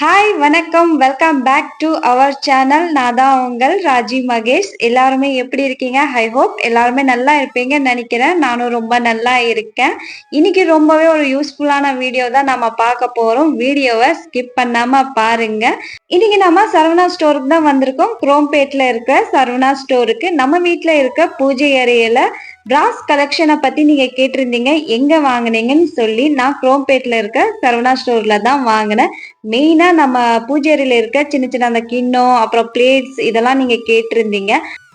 Hi வணக்கம். Welcome back to our channel நான் தான் உங்கள் ராஜி மகேஷ். எல்லாருமே எப்படி இருக்கீங்க? ஐ ஹோப் எல்லாருமே நல்லா இருப்பீங்கன்னு நினைக்கிறேன். நானும் ரொம்ப நல்லா இருக்கேன். இன்னைக்கு ரொம்பவே ஒரு யூஸ்ஃபுல்லான வீடியோ தான் நம்ம பார்க்க போறோம். வீடியோவை ஸ்கிப் பண்ணாம பாருங்க. இன்னைக்கு நம்ம சரவணா ஸ்டோருக்கு தான் வந்திருக்கோம். குரோம்பேட்ல இருக்கிற சரவணா ஸ்டோருக்கு நம்ம வீட்டில் இருக்க பூஜை அறையில பிராஸ் கலெக்ஷனை பத்தி நீங்க கேட்டிருந்தீங்க. எங்க வாங்குனீங்கன்னு சொல்லி நான் குரோம்பேட்ல இருக்க சரவணா ஸ்டோர்ல தான் வாங்கினேன். மெயினா நம்ம பூஜேரியில இருக்க சின்ன சின்ன அந்த கிண்ணம் அப்புறம் பிளேட்ஸ் இதெல்லாம் நீங்க கேட்டிருந்தீங்க.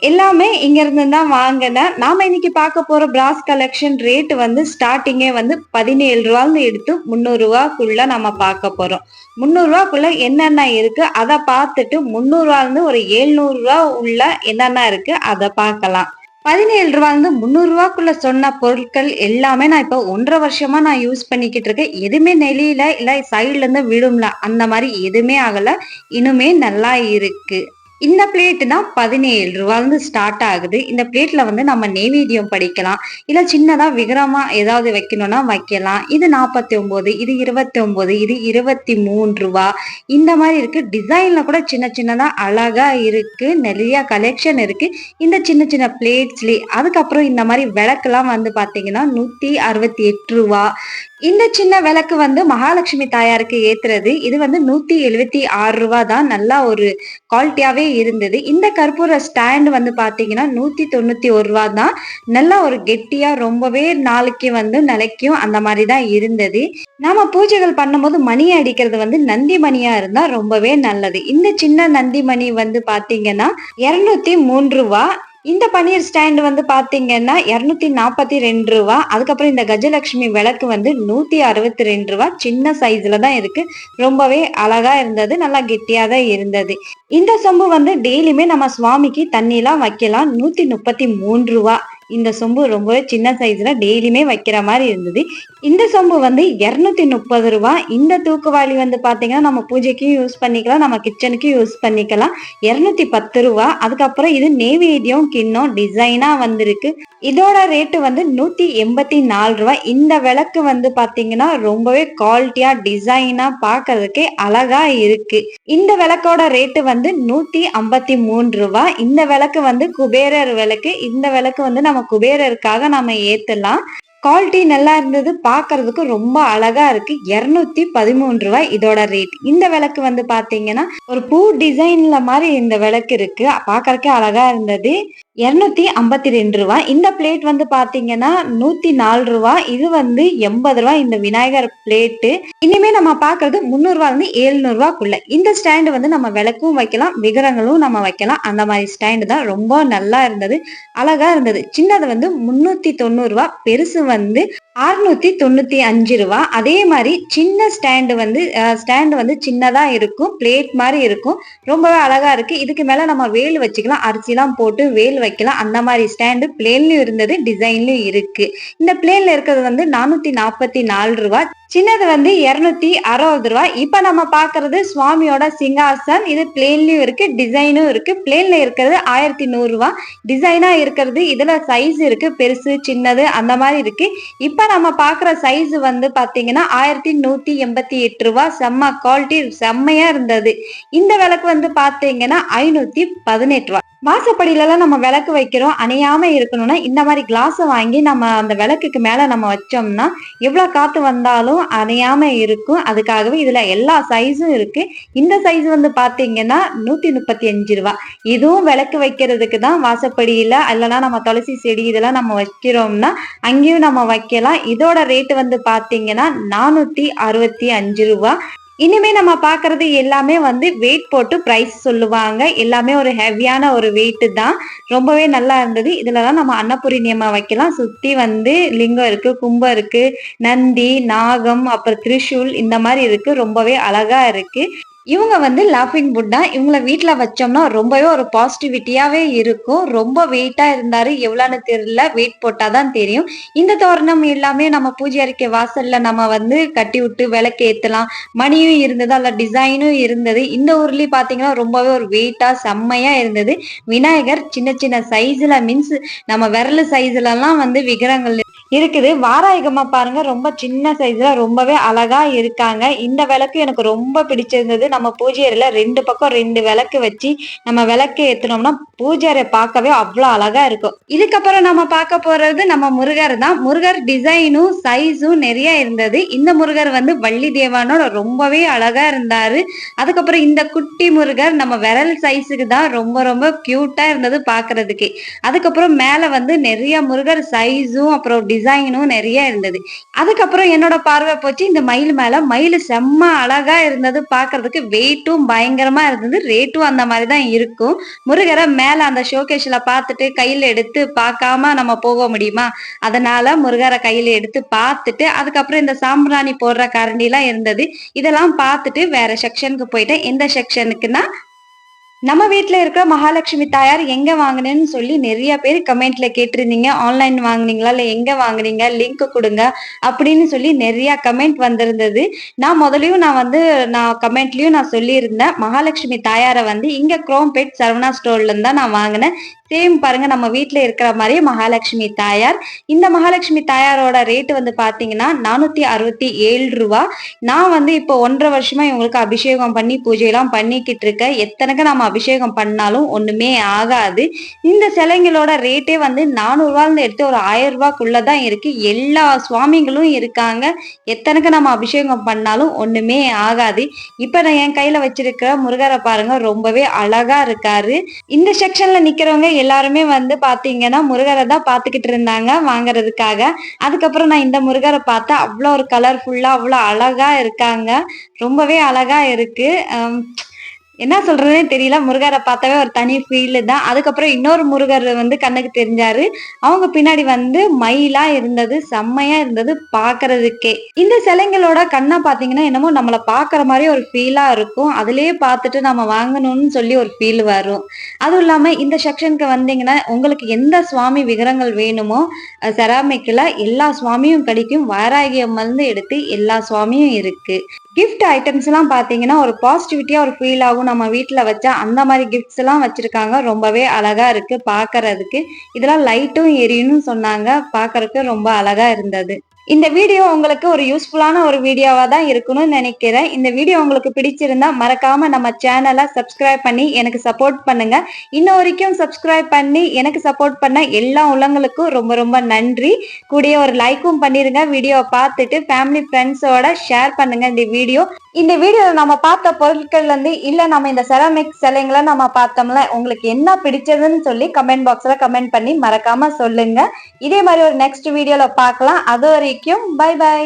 எல்லாமே இங்க இருந்து தான் வாங்கினேன். நாம இன்னைக்கு பார்க்க போற பிராஸ் கலெக்ஷன் ரேட் வந்து ஸ்டார்டிங்கே வந்து பதினேழு ரூபான்னு எடுத்து முந்நூறு ரூபாக்குள்ள நம்ம பார்க்க போறோம். முந்நூறு ரூபாக்குள்ள என்னென்ன இருக்கு? அதை பார்த்துட்டு முந்நூறு ஒரு எழுநூறு ரூபா உள்ள என்னென்ன இருக்கு? அதை பார்க்கலாம். பதினேழு ரூபாயிலிருந்து முந்நூறுரூவாக்குள்ள சொன்ன பொருட்கள் எல்லாமே நான் இப்போ ஒன்றரை வருஷமா நான் யூஸ் பண்ணிக்கிட்டு இருக்கேன். எதுவுமே நெளியில இல்லை சைட்ல இருந்து அந்த மாதிரி எதுவுமே ஆகலை. இன்னுமே நல்லா இருக்கு. இந்த பிளேட்னா பதினேழு ரூபாய்ந்து ஸ்டார்ட் ஆகுது. இந்த பிளேட்ல வந்து நம்ம நெய்வேத்தியம் படிக்கலாம். இல்ல சின்னதா விகரமா ஏதாவது வைக்கணும்னா வைக்கலாம். இது நாற்பத்தி ஒன்பது இது இருபத்தி ஒன்பது இது இருபத்தி மூணு ரூபா. இந்த மாதிரி இருக்கு. டிசைன்ல கூட சின்ன சின்னதா அழகா இருக்கு. நிறைய கலெக்ஷன் இருக்கு. இந்த சின்ன சின்ன பிளேட்ஸ்லி அதுக்கப்புறம் இந்த மாதிரி விளக்குலாம் வந்து பாத்தீங்கன்னா நூத்தி அறுபத்தி எட்டு ரூபா. இந்த சின்ன விளக்கு வந்து மகாலட்சுமி தாயாருக்கு ஏத்துறது. இது வந்து நூத்தி எழுபத்தி ஆறு ரூபா தான். நல்லா ஒரு குவாலிட்டியாவே இருந்தது. இந்த கற்பூர ஸ்டாண்ட் வந்து பாத்தீங்கன்னா நூத்தி தொண்ணூத்தி ஒரு ரூபா தான். நல்லா ஒரு கெட்டியா ரொம்பவே நாளைக்கு வந்து நிலைக்கும் அந்த மாதிரி தான் இருந்தது. நாம பூஜைகள் பண்ணும்போது மணி அடிக்கிறது வந்து நந்தி மணியா இருந்தா ரொம்பவே நல்லது. இந்த சின்ன நந்தி மணி வந்து பாத்தீங்கன்னா இருநூத்தி மூன்று ரூபா இந்த பன்னீர் ஸ்டாண்ட் வந்து பாத்தீங்கன்னா இருநூத்தி நாற்பத்தி ரெண்டு ரூபா. அதுக்கப்புறம் இந்த கஜலட்சுமி விளக்கு வந்து நூத்தி அறுபத்தி ரெண்டு ரூபா. சின்ன சைஸ்ல தான் இருக்கு. ரொம்பவே அழகா இருந்தது. நல்லா கெட்டியா தான் இருந்தது. இந்த சொம்பு வந்து டெய்லியுமே நம்ம சுவாமிக்கு தண்ணிலாம் வைக்கலாம். நூத்தி முப்பத்தி மூன்று ரூபா. இந்த சொம்பு ரொம்பவே சின்ன சைஸ்ல டெய்லியுமே வைக்கிற மாதிரி இருந்தது. இந்த சொம்பு வந்து இரநூத்தி முப்பது ரூபா. இந்த தூக்குவாளி வந்து பாத்தீங்கன்னா நம்ம பூஜைக்கும் யூஸ் பண்ணிக்கலாம் நம்ம கிச்சனுக்கும் யூஸ் பண்ணிக்கலாம். இரநூத்தி பத்து ரூபா. அதுக்கப்புறம் இது நெய்வேதியம் கிண்ணம் டிசைனா வந்திருக்கு. இதோட ரேட்டு வந்து நூத்தி எண்பத்தி நாலு ரூபா. இந்த விளக்கு வந்து பாத்தீங்கன்னா ரொம்பவே குவாலிட்டியா டிசைனா பாக்குறதுக்கே அழகா இருக்கு. இந்த விளக்கோட ரேட்டு வந்து நூத்தி ஐம்பத்தி மூணு ரூபா. இந்த விளக்கு வந்து குபேரர் விளக்கு. இந்த விளக்கு வந்து நம்ம குபேரருக்காக நம்ம ஏத்தலாம். குவாலிட்டி நல்லா இருந்தது பாக்குறதுக்கு ரொம்ப அழகா இருக்கு. இருநூத்தி பதிமூன்று ரூபாய் இதோட ரேட் இந்த விளக்கு வந்து பாத்தீங்கன்னா ஒரு பூ டிசைன்ல மாதிரி இந்த விளக்கு இருக்கு. பார்க்கறக்கே அழகா இருந்தது. இருநூத்தி ஐம்பத்தி ரெண்டு ரூபா இந்த பிளேட் வந்து பாத்தீங்கன்னா நூத்தி நாலு ரூபா இது வந்து எண்பது ரூபா இந்த விநாயகர் பிளேட்டு இனிமே நம்ம பாக்குறது முந்நூறுவா இருந்து எழுநூறு ரூபாக்குள்ள இந்த ஸ்டாண்டு வந்து நம்ம விளக்கும் வைக்கலாம் விகரங்களும் நம்ம வைக்கலாம். அந்த மாதிரி ஸ்டாண்டு தான். ரொம்ப நல்லா இருந்தது. அழகா இருந்தது. சின்னது வந்து முன்னூத்தி தொண்ணூறு ரூபா பெருசு வந்து அறுநூத்தி தொண்ணூத்தி அஞ்சு ரூபா. அதே மாதிரி சின்ன ஸ்டாண்டு வந்து ஸ்டாண்டு வந்து சின்னதா இருக்கும். பிளேட் மாதிரி இருக்கும். ரொம்பவே அழகா இருக்கு. இதுக்கு மேல நம்ம வேல் வச்சுக்கலாம். அரிசிலாம் போட்டு வேல் வைக்கலாம். அந்த மாதிரி ஸ்டாண்டு பிளேன்லயும் இருந்தது டிசைன்லயும் இருக்கு. இந்த பிளேன்ல இருக்கிறது வந்து நானூத்தி நாற்பத்தி நாலு ரூபா. சின்னது வந்து இருநூத்தி அறுபது ரூபா இப்ப நம்ம பாக்குறது சுவாமியோட சிங்காசன் இது பிளேன்லயும் இருக்கு டிசைனும் இருக்கு. பிளேன்ல இருக்கிறது ஆயிரத்தி நூறு ரூபா. டிசைனா இருக்கிறது இதுல சைஸ் இருக்கு. பெருசு சின்னது அந்த மாதிரி இருக்கு. இப்ப நம்ம பாக்குற சைஸ் வந்து பாத்தீங்கன்னா ஆயிரத்தி நூத்தி எண்பத்தி எட்டு ரூபா. செம்ம குவாலிட்டி செம்மையா இருந்தது. இந்த விளக்கு வந்து பாத்தீங்கன்னா ஐநூத்தி பதினெட்டு ரூபா. வாசப்படியிலலாம் நம்ம விளக்கு வைக்கிறோம் அணையாம இருக்கணும்னா இந்த மாதிரி கிளாஸை வாங்கி நம்ம அந்த விளக்குக்கு மேல நம்ம வச்சோம்னா எவ்வளவு காத்து வந்தாலும் அணையாம இருக்கும். அதுக்காகவே இதுல எல்லா சைஸும் இருக்கு. இந்த சைஸ் வந்து பாத்தீங்கன்னா நூத்தி முப்பத்தி அஞ்சு ரூபா. இதுவும் விளக்கு வைக்கிறதுக்கு தான் வாசப்படியில இல்லைன்னா நம்ம துளசி செடி இதெல்லாம் நம்ம வைக்கிறோம்னா அங்கேயும் நம்ம வைக்கலாம். இதோட ரேட்டு வந்து பாத்தீங்கன்னா நானூத்தி அறுபத்தி அஞ்சு ரூபா. இனிமே நம்ம பாக்குறது எல்லாமே வந்து வெயிட் போட்டு ப்ரைஸ் சொல்லுவாங்க. எல்லாமே ஒரு ஹெவியான ஒரு வெயிட் தான். ரொம்பவே நல்லா இருந்தது. இதுலதான் நம்ம அன்னபுரி நியமம் வைக்கலாம். சுத்தி வந்து லிங்கம் இருக்கு கும்பம் இருக்கு நந்தி நாகம் அப்புறம் திரிசூல் இந்த மாதிரி இருக்கு. ரொம்பவே அழகா இருக்கு. இவங்க வந்து லாஃபிங் புட்டா இவங்கள வீட்டில் வச்சோம்னா ரொம்பவே ஒரு பாசிட்டிவிட்டியாகவே இருக்கும். ரொம்ப வெயிட்டாக இருந்தார். எவ்வளோன்னு தெரியல. வெயிட் போட்டால் தான் தெரியும். இந்த தோரணம் எல்லாமே நம்ம பூஜை அறிக்கை வாசலில் நம்ம வந்து கட்டி விட்டு விளக்கு ஏற்றலாம் மணியும் இருந்தது. அதில் டிசைனும் இருந்தது. இந்த ஊர்லேயும் பார்த்தீங்கன்னா ரொம்பவே ஒரு வெயிட்டாக செம்மையாக இருந்தது. விநாயகர் சின்ன சின்ன சைஸில் மீன்ஸ் நம்ம விரல் சைஸ்லலாம் வந்து விக்கிரங்கள் இருக்குது. வாராயகமா பாருங்க. ரொம்ப சின்ன சைஸ்ல ரொம்பவே அழகா இருக்காங்க. இந்த விளக்கு எனக்கு ரொம்ப பிடிச்சிருந்தது. நம்ம பூஜை அறையில ரெண்டு பக்கம் ரெண்டு விளக்கு வச்சு நம்ம விளக்கு ஏத்தினோம்னா பூஜை அறை பார்க்கவே அவ்வளோ அழகா இருக்கும். இதுக்கப்புறம் நம்ம பார்க்க போறது நம்ம முருகர் தான். முருகர் டிசைனும் சைஸும் நிறைய இருந்தது. இந்த முருகர் வந்து வள்ளி தேவானோட ரொம்பவே அழகா இருந்தாரு. அதுக்கப்புறம் இந்த குட்டி முருகர் நம்ம விரல் சைஸுக்கு தான் ரொம்ப ரொம்ப கியூட்டா இருந்தது பாக்குறதுக்கு அதுக்கப்புறம் மேல வந்து நிறைய முருகர் சைஸும் அப்புறம் டிசைனும் நிறைய இருந்தது. அதுக்கப்புறம் என்னோட பார்வை போச்சு இந்த மயில் மேல. மயில் செம்ம அழகா இருந்தது பாக்குறதுக்கு வெயிட்டும் பயங்கரமா இருந்தது. ரேட்டும் அந்த மாதிரி தான் இருக்கும். முருகரை மேல அந்த ஷோகேஷ்ல பார்த்துட்டு கையில எடுத்து பார்க்காம நம்ம போக முடியுமா? அதனால முருகரை கையில எடுத்து பார்த்துட்டு அதுக்கப்புறம் இந்த சாம்பிராணி போடுற கரண்டி எல்லாம் இருந்தது. இதெல்லாம் பார்த்துட்டு வேற செக்ஷனுக்கு போயிட்டேன். எந்த செக்ஷனுக்குன்னா நம்ம வீட்டில் இருக்கிற மகாலட்சுமி தாயார் எங்கே வாங்கினேன்னு சொல்லி நிறைய பேர் கமெண்ட்ல கேட்டிருந்தீங்க. ஆன்லைன் வாங்குனீங்களா? இல்லை எங்கே வாங்குனீங்க? லிங்க் கொடுங்க அப்படின்னு சொல்லி நிறைய கமெண்ட் வந்திருந்தது. நான் முதலையும் நான் வந்து நான் கமெண்ட்லயும் நான் சொல்லியிருந்தேன். மகாலட்சுமி தாயாரை வந்து இங்கே குரோம்பேட் சரவணா ஸ்டோர்ல தான் நான் வாங்கினேன். சேம் பாருங்க நம்ம வீட்டில் இருக்கிற மாதிரி மகாலட்சுமி தாயார். இந்த மகாலட்சுமி தாயாரோட ரேட்டு வந்து பாத்தீங்கன்னா நானூத்தி அறுபத்தி ஏழு ரூபா. நான் வந்து இப்போ ஒன்றரை வருஷமா இவங்களுக்கு அபிஷேகம் பண்ணி பூஜையெல்லாம் பண்ணிக்கிட்டு இருக்கேன். எத்தனைக்கு நம்ம அபிஷேகம் பண்ணாலும் ஒண்ணுமே ஆகாது. இந்த சிலைங்களோட ரேட்டே வந்து நானூறுவான்னு எடுத்து ஒரு ஆயிரம் ரூபாய்க்குள்ளதான் இருக்கு. எல்லா சுவாமிகளும் இருக்காங்க. எத்தனைக்கு நம்ம அபிஷேகம் பண்ணாலும் ஒண்ணுமே ஆகாது. இப்ப நான் என் கையில வச்சிருக்கிற முருகரை பாருங்க ரொம்பவே அழகா இருக்காரு. இந்த செக்ஷன்ல நிக்கிறவங்க எல்லாருமே வந்து பாத்தீங்கன்னா முருகரை தான் பாத்துக்கிட்டு இருந்தாங்க வாங்குறதுக்காக. அதுக்கப்புறம் நான் இந்த முருகரை பார்த்தா அவ்வளோ ஒரு கலர்ஃபுல்லா அவ்வளோ அழகா இருக்காங்க. ரொம்பவே அழகா இருக்கு. என்ன சொல்றதுன்னு தெரியல. முருகரை பார்த்தாவே ஒரு தனி ஃபீல் தான். அதுக்கப்புறம் இன்னொரு முருகர் வந்து கண்ணுக்கு தெரிஞ்சாரு. அவங்க பின்னாடி வந்து மயிலா இருந்தது செம்மையா இருந்தது பாக்குறதுக்கே இந்த சிலைங்களோட கண்ணா பாத்தீங்கன்னா என்னமோ நம்மளை பாக்குற மாதிரி ஒரு ஃபீலா இருக்கும். அதுலயே பார்த்துட்டு நம்ம வாங்கணும்னு சொல்லி ஒரு ஃபீல் வரும். அதுவும் இல்லாம இந்த செக்ஷனுக்கு வந்தீங்கன்னா உங்களுக்கு எந்த சுவாமி விகரங்கள் வேணுமோ செராமிக்ல எல்லா சுவாமியும் கிடைக்கும். வாராகி அம்மல்னு எடுத்து எல்லா சுவாமியும் இருக்கு. கிஃப்ட் ஐட்டம்ஸ் எல்லாம் பாத்தீங்கன்னா ஒரு பாசிட்டிவிட்டியா ஒரு ஃபீல் ஆகும் நம்ம வீட்டுல வச்சா அந்த மாதிரி கிஃப்ட்ஸ் எல்லாம் வச்சிருக்காங்க. ரொம்பவே அழகா இருக்கு பாக்குறதுக்கு. இதெல்லாம் லைட்டும் எரியும்னு சொன்னாங்க. பாக்குறதுக்கு ரொம்ப அழகா இருந்தது. இந்த வீடியோ உங்களுக்கு ஒரு யூஸ்ஃபுல்லான ஒரு வீடியோவா தான் இருக்கணும்னு நினைக்கிறேன். இந்த வீடியோ உங்களுக்கு பிடிச்சிருந்தா மறக்காம நம்ம சேனலை சப்ஸ்கிரைப் பண்ணி எனக்கு சப்போர்ட் பண்ணுங்க. இன்ன வரைக்கும் சப்ஸ்கிரைப் பண்ணி எனக்கு சப்போர்ட் பண்ண எல்லா உள்ளங்களுக்கும் ரொம்ப ரொம்ப நன்றி. கூடிய ஒரு லைக்கும் பண்ணிருங்க. வீடியோவை பார்த்துட்டு ஃபேமிலி ஃப்ரெண்ட்ஸோட ஷேர் பண்ணுங்க இந்த வீடியோ. இந்த வீடியோல நம்ம பார்த்த பொருட்கள்ல இருந்து இல்ல நம்ம இந்த செராமிக் சிலைங்களை நம்ம பார்த்தோம்ல உங்களுக்கு என்ன பிடிச்சதுன்னு சொல்லி கமெண்ட் பாக்ஸ்ல கமெண்ட் பண்ணி மறக்காம சொல்லுங்க. இதே மாதிரி ஒரு நெக்ஸ்ட் வீடியோல பார்க்கலாம். அது வரைக்கும் பை பை